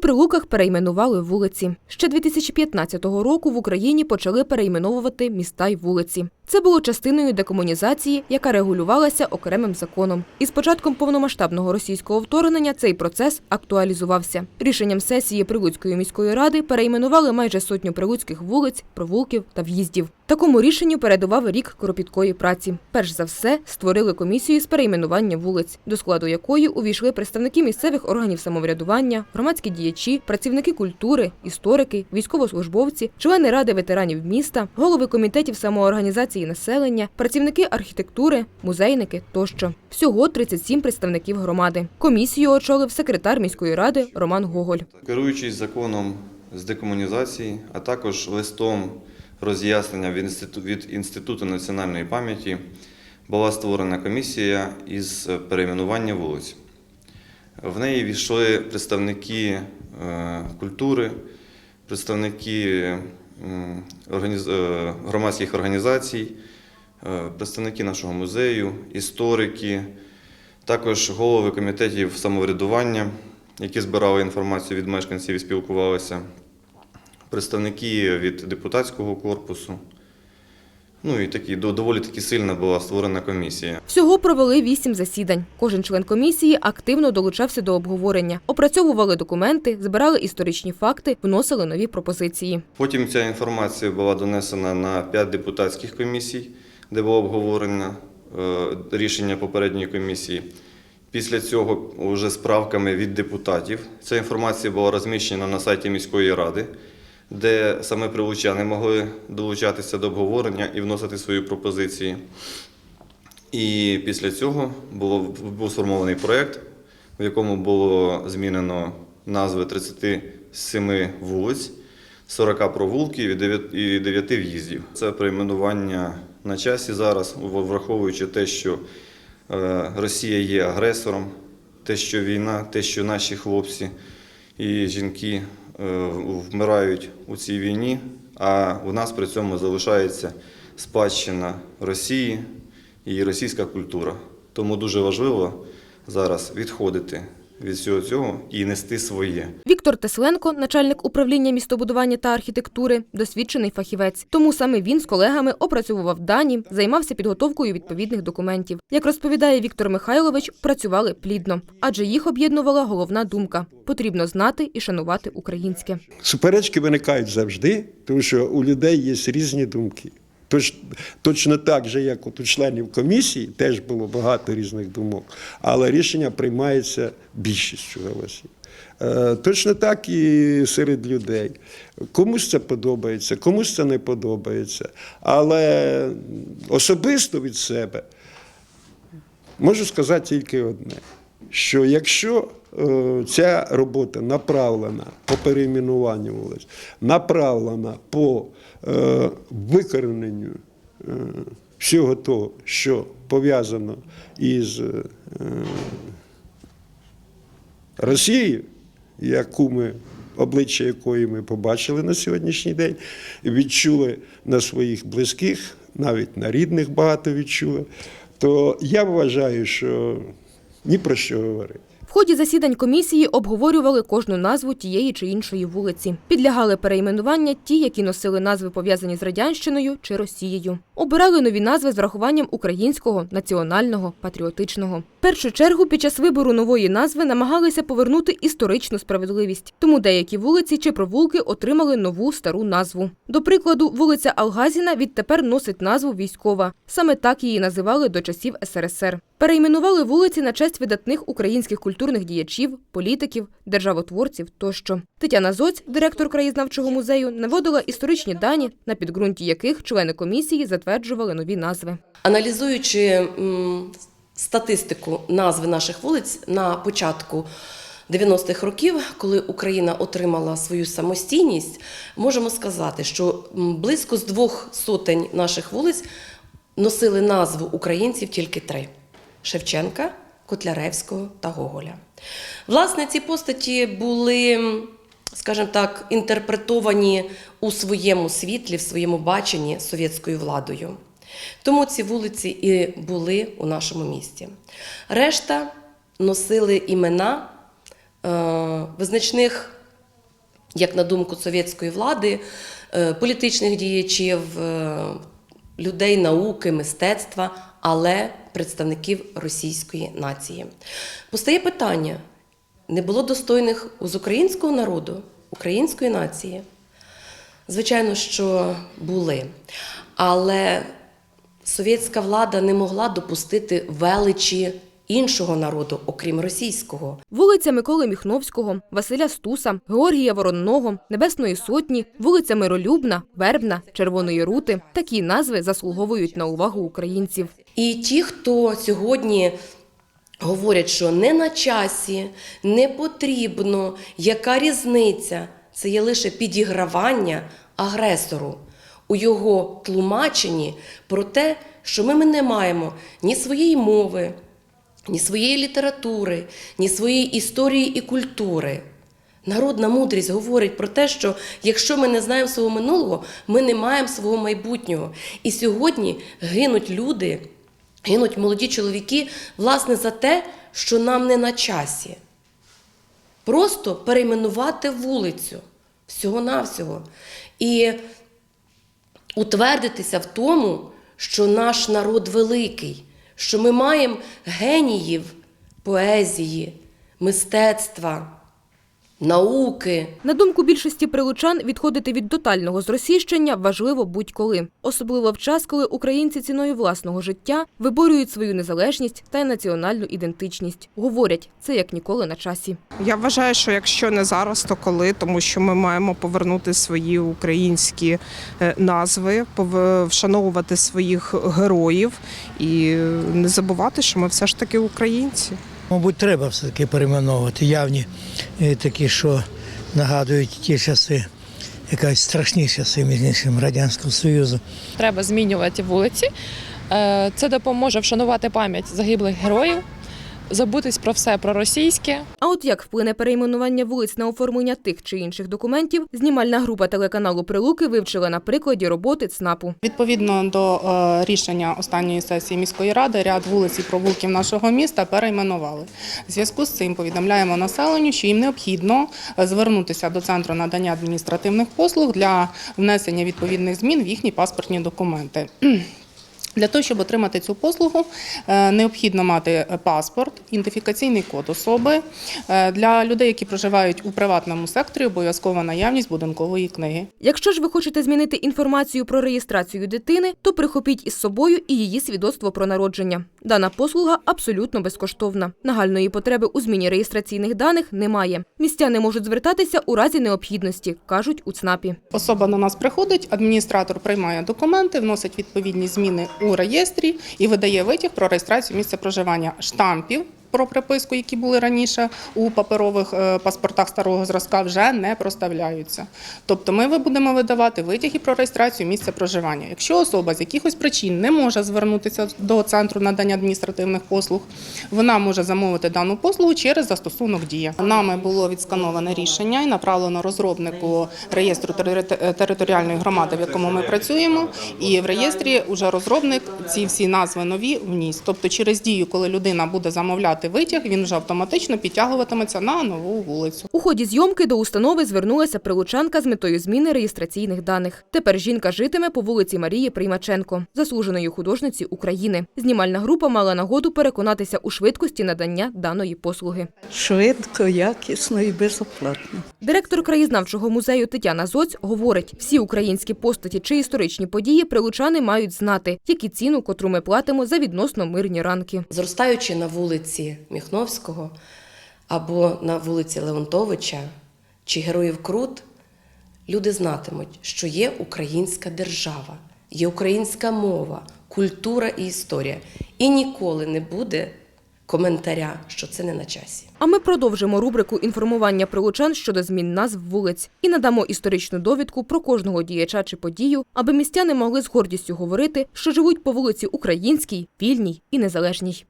Прилуках перейменували вулиці. Ще 2015 року в Україні почали перейменовувати міста й вулиці. Це було частиною декомунізації, яка регулювалася окремим законом. І з початком повномасштабного російського вторгнення цей процес актуалізувався. Рішенням сесії Прилуцької міської ради перейменували майже сотню прилуцьких вулиць, провулків та в'їздів. Такому рішенню передував рік кропіткої праці. Перш за все, створили комісію з перейменування вулиць, до складу якої увійшли представники місцевих органів самоврядування, громадські діячі, працівники культури, історики, військовослужбовці, члени ради ветеранів міста, голови комітетів самоорганізації населення, працівники архітектури, музейники тощо. Всього 37 представників громади. Комісію очолив секретар міської ради Роман Гоголь. Керуючись законом з декомунізації, а також листом роз'яснення від Інститу- від Інституту національної пам'яті, була створена комісія із перейменування вулиць. В неї війшли представники е, культури, представники е, громадських організацій, е, представники нашого музею, історики, також голови комітетів самоврядування, які збирали інформацію від мешканців і спілкувалися, представники від депутатського корпусу. Ну і такі доволі таки сильна була створена комісія. Всього провели вісім засідань. Кожен член комісії активно долучався до обговорення, опрацьовували документи, збирали історичні факти, вносили нові пропозиції. Потім ця інформація була донесена на п'ять депутатських комісій, де було обговорено е, рішення попередньої комісії. Після цього вже з правками від депутатів. Ця інформація була розміщена на сайті міської ради, де саме прилучани могли долучатися до обговорення і вносити свої пропозиції. І після цього було, був сформований проєкт, в якому було змінено назви 37 вулиць, 40 провулків і 9 в'їздів. Це перейменування на часі зараз, враховуючи те, що е, Росія є агресором, те, що війна, те, що наші хлопці і жінки вмирають у цій війні, а у нас при цьому залишається спадщина Росії і російська культура. Тому дуже важливо зараз відходити від всього цього і нести своє. Віктор Тесленко, начальник управління містобудування та архітектури, досвідчений фахівець. Тому саме він з колегами опрацьовував дані, займався підготовкою відповідних документів. Як розповідає Віктор Михайлович, працювали плідно, адже їх об'єднувала головна думка: потрібно знати і шанувати українське. Суперечки виникають завжди, тому що у людей є різні думки. Тож, точно так же, як от у членів комісії, теж було багато різних думок, але рішення приймається більшістю голосів. Е, Точно так і серед людей. Комусь це подобається, комусь це не подобається. Але особисто від себе можу сказати тільки одне: що якщо е, ця робота направлена по перейменуванню вулиць, направлена по викорененню е, всього того, що пов'язано із е, Росією, яку ми обличчя якої ми побачили на сьогоднішній день, відчули на своїх близьких, навіть на рідних багато відчули, то я вважаю, що ні про що говорити. В ході засідань комісії обговорювали кожну назву тієї чи іншої вулиці. Підлягали перейменування ті, які носили назви пов'язані з радянщиною чи Росією. Обирали нові назви з врахуванням українського, національного, патріотичного. В першу чергу під час вибору нової назви намагалися повернути історичну справедливість. Тому деякі вулиці чи провулки отримали нову стару назву. До прикладу, вулиця Алгазіна відтепер носить назву військова. Саме так її називали до часів СРСР. Перейменували вулиці на честь видатних українських культурних діячів, політиків, державотворців тощо. Тетяна Зоць, директор краєзнавчого музею, наводила історичні дані, на підґрунті яких члени комісії затверджували нові назви. Аналізуючи статистику назви наших вулиць на початку 90-х років, коли Україна отримала свою самостійність, можемо сказати, що близько з двох сотень наших вулиць носили назву українців тільки три: Шевченка, Котляревського та Гоголя. Власне, ці постаті були, скажімо так, інтерпретовані у своєму світлі, в своєму баченні совєтською владою. Тому ці вулиці і були у нашому місті. Решта носили імена е, визначних як на думку совєтської влади, е, політичних діячів, е, людей науки, мистецтва, але представників російської нації. Постає питання: не було достойних з українського народу, української нації? Звичайно, що були. Але совєтська влада не могла допустити величі іншого народу, окрім російського. Вулиця Миколи Міхновського, Василя Стуса, Георгія Воронного, Небесної Сотні, вулиця Миролюбна, Вербна, Червоної Рути. Такі назви заслуговують на увагу українців. І ті, хто сьогодні говорять, що не на часі, не потрібно, яка різниця, це є лише підігравання агресору у його тлумаченні про те, що ми не маємо ні своєї мови, ні своєї літератури, ні своєї історії і культури. Народна мудрість говорить про те, що якщо ми не знаємо свого минулого, ми не маємо свого майбутнього. І сьогодні гинуть люди, гинуть молоді чоловіки, власне, за те, що нам не на часі. Просто перейменувати вулицю всього-навсього. І утвердитися в тому, що наш народ великий, що ми маємо геніїв поезії, мистецтва, науки. На думку більшості прилучан, відходити від тотального зросійщення важливо будь-коли, особливо в час, коли українці ціною власного життя виборюють свою незалежність та національну ідентичність. Говорять, це як ніколи на часі. Я вважаю, що якщо не зараз, то коли, тому що ми маємо повернути свої українські е, назви, вшановувати своїх героїв і не забувати, що ми все ж таки українці. Мабуть, треба все-таки перейменовувати явні е, такі, що нагадують ті часи, якась страшні часи, між іншим Радянського Союзу. треба змінювати вулиці. Е, Це допоможе вшанувати пам'ять загиблих героїв, забутись про все про російське. А от як вплине перейменування вулиць на оформлення тих чи інших документів, знімальна група телеканалу Прилуки вивчила на прикладі роботи ЦНАПу. Відповідно до е, рішення останньої сесії міської ради, ряд вулиць і провулків нашого міста перейменували. В зв'язку з цим повідомляємо населенню, що їм необхідно е, звернутися до центру надання адміністративних послуг для внесення відповідних змін в їхні паспортні документи. Для того, щоб отримати цю послугу, е, необхідно мати е, паспорт, ідентифікаційний код особи. Е, Для людей, які проживають у приватному секторі, обов'язкова наявність будинкової книги. Якщо ж ви хочете змінити інформацію про реєстрацію дитини, то прихопіть із собою і її свідоцтво про народження. Дана послуга абсолютно безкоштовна. Нагальної потреби у зміні реєстраційних даних немає. Містяни можуть звертатися у разі необхідності, кажуть у ЦНАПі. Особа до нас приходить, адміністратор приймає документи, вносить відповідні зміни у реєстрі і видає витяг про реєстрацію місця проживання штампів. Про приписку, які були раніше у паперових е, паспортах старого зразка, вже не проставляються. Тобто, ми будемо видавати витяги про реєстрацію місця проживання. Якщо особа з якихось причин не може звернутися до центру надання адміністративних послуг, вона може замовити дану послугу через застосунок Дія. Нами було відскановане рішення і направлено розробнику реєстру територіальної громади, в якому ми працюємо. І в реєстрі вже розробник ці всі назви нові вніс. Тобто, через дію, коли людина буде замовляти витяг, він вже автоматично підтягуватиметься на нову вулицю. У ході зйомки до установи звернулася прилучанка з метою зміни реєстраційних даних. Тепер жінка житиме по вулиці Марії Приймаченко, заслуженої художниці України. Знімальна група мала нагоду переконатися у швидкості надання даної послуги. Швидко, якісно і безоплатно. Директор краєзнавчого музею Тетяна Зоць говорить: всі українські постаті чи історичні події прилучани мають знати, які ціну, котру ми платимо за відносно мирні ранки. Зростаючи на Міхновського або на вулиці Леонтовича чи Героїв Крут, люди знатимуть, що є українська держава, є українська мова, культура і історія. І ніколи не буде коментаря, що це не на часі. А ми продовжимо рубрику інформування прилучан щодо змін назв вулиць і надамо історичну довідку про кожного діяча чи подію, аби містяни могли з гордістю говорити, що живуть по вулиці Українській, вільній і незалежній.